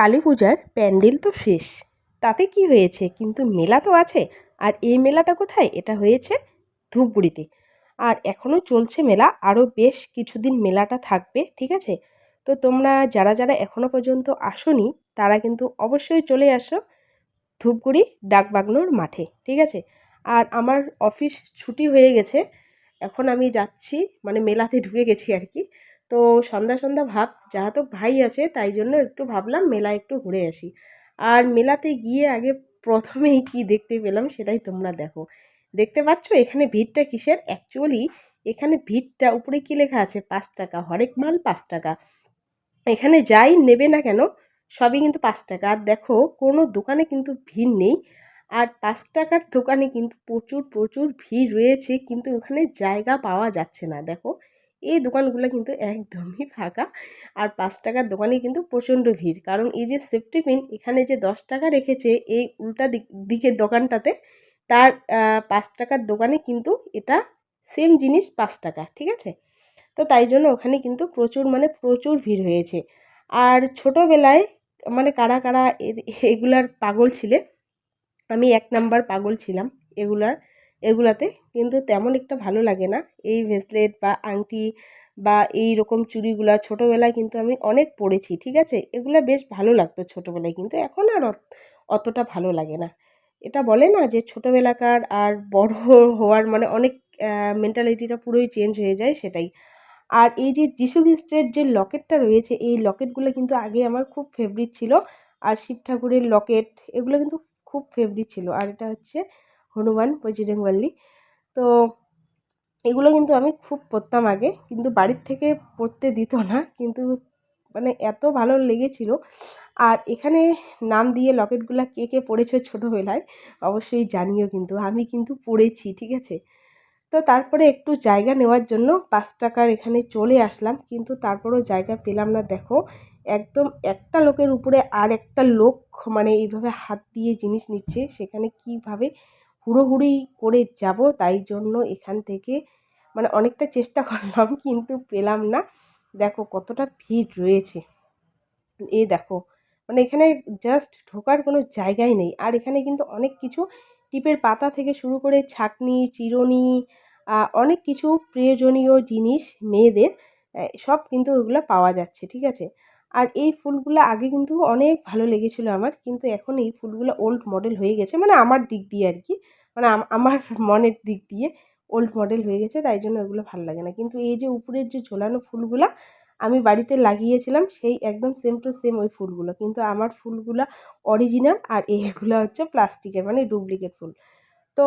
কালী পূজার প্যান্ডেল তো শেষ। তাতে কি হয়েছে? কিন্তু মেলা তো আছে। আর এই মেলাটা কোথায়? এটা হয়েছে ধূপগুড়িতে। আর এখনও চলছে মেলা। আরও বেশ কিছুদিন মেলাটা থাকবে, ঠিক আছে? তো তোমরা যারা যারা এখনও পর্যন্ত আসনি, তারা কিন্তু অবশ্যই চলে আসো ধূপগুড়ি ডাকবাগনোর মাঠে, ঠিক আছে? আর আমার অফিস ছুটি হয়ে গেছে। এখন আমি যাচ্ছি মানে মেলাতে ঢুকে গেছি আর কি। তো সন্ধ্যা সন্ধ্যা ভাব যাহাতো ভাই আছে তাই জন্য একটু ভাবলাম মেলা একটু ঘুরে আসি। আর মেলাতে গিয়ে আগে প্রথমেই কি দেখতে পেলাম সেটাই তোমরা দেখো। দেখতে পাচ্ছ এখানে ভিড়টা কিসের? অ্যাকচুয়ালি এখানে ভিড়টা উপরে কী লেখা আছে? পাঁচ টাকা। হরেক মাল পাঁচ টাকা। এখানে যাই নেবে না কেন, সবই কিন্তু পাঁচ টাকা। আর দেখো কোনো দোকানে কিন্তু ভিড় নেই। আর পাঁচ টাকার দোকানে কিন্তু প্রচুর প্রচুর ভিড় রয়েছে, কিন্তু ওখানে জায়গা পাওয়া যাচ্ছে না। দেখো এই দোকানগুলো কিন্তু একদমই ফাঁকা। আর পাঁচ টাকার দোকানে কিন্তু প্রচণ্ড ভিড়। কারণ এই যে সেফটি পিন এখানে যে দশ টাকা রেখেছে এই উল্টা দিক, দিকের দোকানটাতে, তার পাঁচ টাকার দোকানে কিন্তু এটা সেম জিনিস পাঁচ টাকা, ঠিক আছে? তো তাই জন্য ওখানে কিন্তু প্রচুর মানে প্রচুর ভিড় হয়েছে। আর ছোটোবেলায় মানে কারা কারা এগুলার পাগল ছিলে, আমি এক নাম্বার পাগল ছিলাম। এগুলার এগুলাতে কিন্তু তেমন একটা ভালো লাগে না। এই ব্রেসলেট বা আংটি বা এই রকম চুড়িগুলা ছোটোবেলায় কিন্তু আমি অনেক পড়েছি, ঠিক আছে? এগুলো বেশ ভালো লাগতো ছোটোবেলায় কিন্তু এখন আর অতটা ভালো লাগে না। এটা বলে না যে ছোটোবেলাকার আর বড় হওয়ার মানে অনেক মেন্টালিটিটা পুরোই চেঞ্জ হয়ে যায় সেটাই। আর এই যে যিশু খ্রিস্টের যে লকেটটা রয়েছে, এই লকেটগুলো কিন্তু আগে আমার খুব ফেভারিট ছিল। আর শিব ঠাকুরের লকেট, এগুলো কিন্তু খুব ফেভারিট ছিল। আর এটা হচ্ছে হনুমান বজরংবলী তো এগুলো কিন্তু আমি খুব পরতাম আগে, কিন্তু বাড়ির থেকে পড়তে দিত না, কিন্তু মানে এত ভালো লেগেছিল। আর এখানে নাম দিয়ে লকেটগুলো কে কে পড়েছো ছোটোবেলায় অবশ্যই জানিও কিন্তু, আমি কিন্তু পড়েছি, ঠিক আছে? তো তারপরে একটু জায়গা নেওয়ার জন্য পাঁচ টাকার এখানে চলে আসলাম, কিন্তু তারপরেও জায়গা পেলাম না, দেখো। একদম একটা লোকের উপরে আর একটা লোক মানে এইভাবে হাত দিয়ে জিনিস নিচ্ছে, সেখানে কীভাবে হুড়োহুড়ি করে যাব, তাই জন্য এখান থেকে মানে অনেকটা চেষ্টা করলাম, কিন্তু পেলাম না। দেখো কতটা ভিড় রয়েছে। এ দেখো মানে এখানে জাস্ট ঢোকার কোনো জায়গাই নেই। আর এখানে কিন্তু অনেক কিছু টিপের পাতা থেকে শুরু করে ছাকনি, চিরুনি অনেক কিছু প্রয়োজনীয় জিনিস, মেয়েদের সব কিন্তু ওগুলো পাওয়া যাচ্ছে, ঠিক আছে? আর এই ফুলগুলো আগে কিন্তু অনেক ভালো লেগেছিলো আমার। কিন্তু এখন এই ফুলগুলো ওল্ড মডেল হয়ে গেছে মানে আমার দিক দিয়ে আর কি। মানে আমার মনের দিক দিয়ে ওল্ড মডেল হয়ে গেছে, তাই জন্য ওগুলো ভালো লাগে না। কিন্তু এই যে উপরের যে ঝোলানো ফুলগুলো, আমি বাড়িতে লাগিয়েছিলাম, সেই একদম সেম টু সেম ওই ফুলগুলো। কিন্তু আমার ফুলগুলো অরিজিনাল আর এইগুলো হচ্ছে প্লাস্টিকের মানে ডুপ্লিকেট ফুল। তো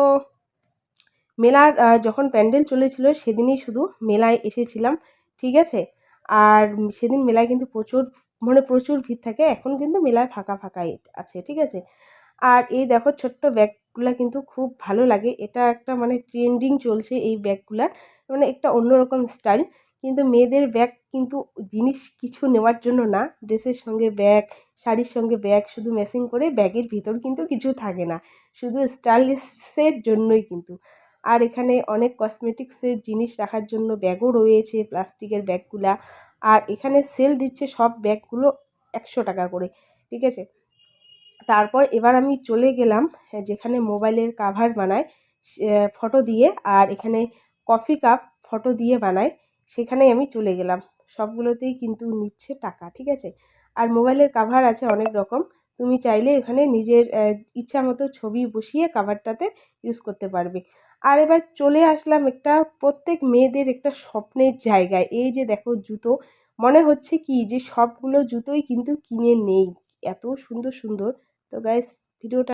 মেলার যখন প্যান্ডেল চলেছিল, সেদিনই শুধু মেলায় এসেছিলাম, ঠিক আছে? আর সেদিন মেলায় কিন্তু প্রচুর মানে প্রচুর ভিড় থাকে। এখন কিন্তু মেলায় ফাঁকা ফাঁকাই আছে, ঠিক আছে? আর এই দেখো ছোট্ট ব্যাগগুলো কিন্তু খুব ভালো লাগে। এটা একটা মানে ট্রেন্ডিং চলছে এই ব্যাগগুলার মানে একটা অন্যরকম স্টাইল কিন্তু মেয়েদের ব্যাগ কিন্তু জিনিস কিছু নেওয়ার জন্য না। ড্রেসের সঙ্গে ব্যাগ, শাড়ির সঙ্গে ব্যাগ, শুধু ম্যাচিং করে ব্যাগের ভিতর কিন্তু কিছু থাকে না। শুধু স্টাইলিশের জন্যই কিন্তু। আর এখানে অনেক কসমেটিক্সের জিনিস রাখার জন্য ব্যাগও রয়েছে, প্লাস্টিকের ব্যাগগুলা। আর এখানে সেল দিচ্ছে সব ব্যাগগুলো একশো টাকা করে, ঠিক আছে? তারপর এবার আমি চলে গেলাম যেখানে মোবাইলের কাভার বানায় ফটো দিয়ে। আর এখানে কফি কাপ ফটো দিয়ে বানায়, সেখানেই আমি চলে গেলাম। সবগুলোতেই কিন্তু নিচ্ছে টাকা, ঠিক আছে? আর মোবাইলের কাভার আছে অনেক রকম। তুমি চাইলে এখানে নিজের ইচ্ছা মতো ছবি বসিয়ে কাভারটাতে ইউজ করতে পারবে। আর এবার চলে আসলাম একটা প্রত্যেক মেয়েদের একটা স্বপ্নের জায়গায়। এই যে দেখো জুতো, মনে হচ্ছে কি যে সবগুলো জুতোই কিন্তু কিনে নেই। এত সুন্দর সুন্দর। তো গাইস ভিডিওটা